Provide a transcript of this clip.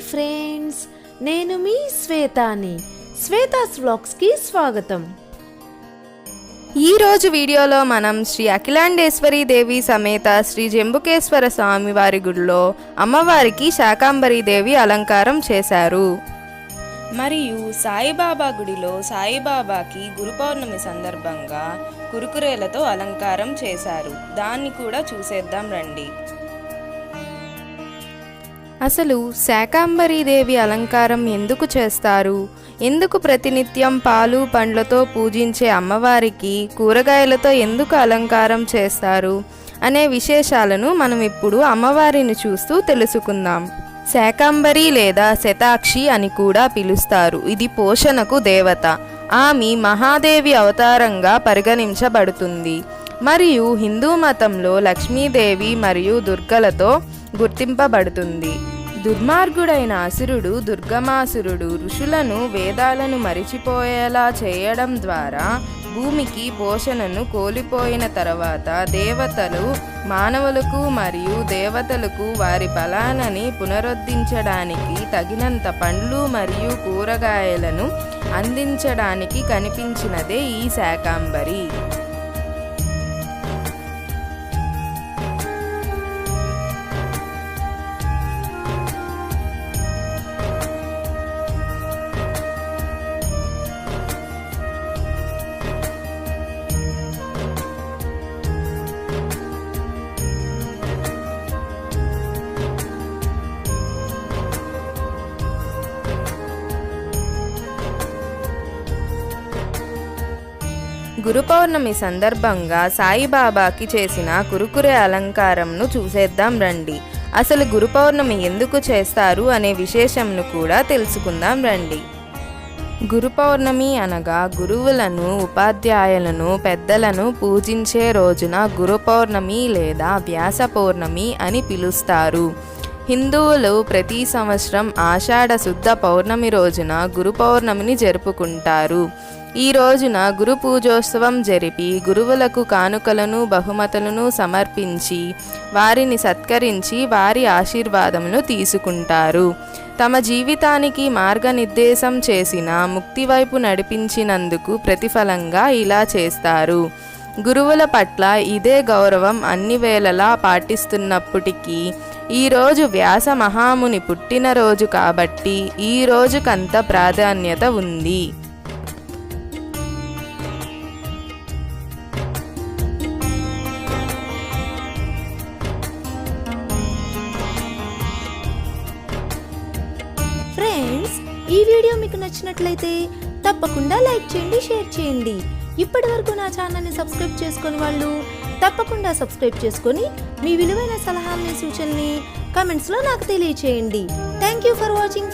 Friends నేను మీ శ్వేతాని. శ్వేతాస్ వ్లాగ్స్కి స్వాగతం. ఈ రోజు వీడియోలో మనం శ్రీ అఖిలాండేశ్వరి దేవి సమేత శ్రీ జంబుకేశ్వర స్వామి వారి గుడిలో అమ్మవారికి శాకాంబరి దేవి అలంకారం చేశారు. మరియు సాయిబాబా గుడిలో సాయిబాబాకి గురు పౌర్ణమి సందర్భంగా కురుకురేలతో అలంకారం చేశారు. దాన్ని కూడా చూసేద్దాం రండి. అసలు శాకాంబరీదేవి అలంకారం ఎందుకు చేస్తారు? ఎందుకు ప్రతినిత్యం పాలు పండ్లతో పూజించే అమ్మవారికి కూరగాయలతో ఎందుకు అలంకారం చేస్తారు? అనే విశేషాలను మనం ఇప్పుడు అమ్మవారిని చూస్తూ తెలుసుకుందాం. శాకాంబరి లేదా శతాక్షి అని కూడా పిలుస్తారు. ఇది పోషణకు దేవత. ఆమె మహాదేవి అవతారంగా పరిగణించబడుతుంది. మరియు హిందూ మతంలో లక్ష్మీదేవి మరియు దుర్గలతో గుర్తింపబడుతుంది. దుర్మార్గుడైన అసురుడు దుర్గమాసురుడు ఋషులను వేదాలను మరిచిపోయేలా చేయడం ద్వారా భూమికి పోషణను కోల్పోయిన తర్వాత దేవతలు మానవులకు మరియు దేవతలకు వారి బలాలని పునరుద్ధరించడానికి తగినంత పండ్లు మరియు కూరగాయలను అందించడానికి కనిపించినదే ఈ శాకాంబరి. గురు పౌర్ణమి సందర్భంగా సాయిబాబాకి చేసిన కురుకురే అలంకారంను చూసేద్దాం రండి. అసలు గురు పౌర్ణమి ఎందుకు చేస్తారు అనే విశేషంను కూడా తెలుసుకుందాం రండి. గురు పౌర్ణమి అనగా గురువులను ఉపాధ్యాయులను పెద్దలను పూజించే రోజున గురు పౌర్ణమి లేదా వ్యాస పౌర్ణమి అని పిలుస్తారు. హిందువులు ప్రతి సంవత్సరం ఆషాఢ శుద్ధ పౌర్ణమి రోజున గురు పౌర్ణమిని జరుపుకుంటారు. ఈ రోజున గురు పూజోత్సవం జరిపి గురువులకు కానుకలను బహుమతులను సమర్పించి వారిని సత్కరించి వారి ఆశీర్వాదమును తీసుకుంటారు. తమ జీవితానికి మార్గనిర్దేశం చేసిన ముక్తి వైపు నడిపించినందుకు ప్రతిఫలంగా ఇలా చేస్తారు. గురువుల పట్ల ఇదే గౌరవం అన్ని వేళలా పాటిస్తున్నప్పటికీ ఈరోజు వ్యాస మహాముని పుట్టినరోజు కాబట్టి ఈ రోజుకంత ప్రాధాన్యత ఉంది. ఫ్రెండ్స్ ఈ వీడియో మీకు నచ్చినట్లయితే తప్పకుండా లైక్ చేయండి షేర్ చేయండి. ఇప్పటి వరకు నా ఛానల్ని సబ్స్క్రైబ్ చేసుకుని వాళ్ళు తప్పకుండా సబ్స్క్రైబ్ చేసుకొని మీ విలువైన సలహాలని సూచనని కమెంట్స్లో నాకు తెలియచేయండి. Thank you for watching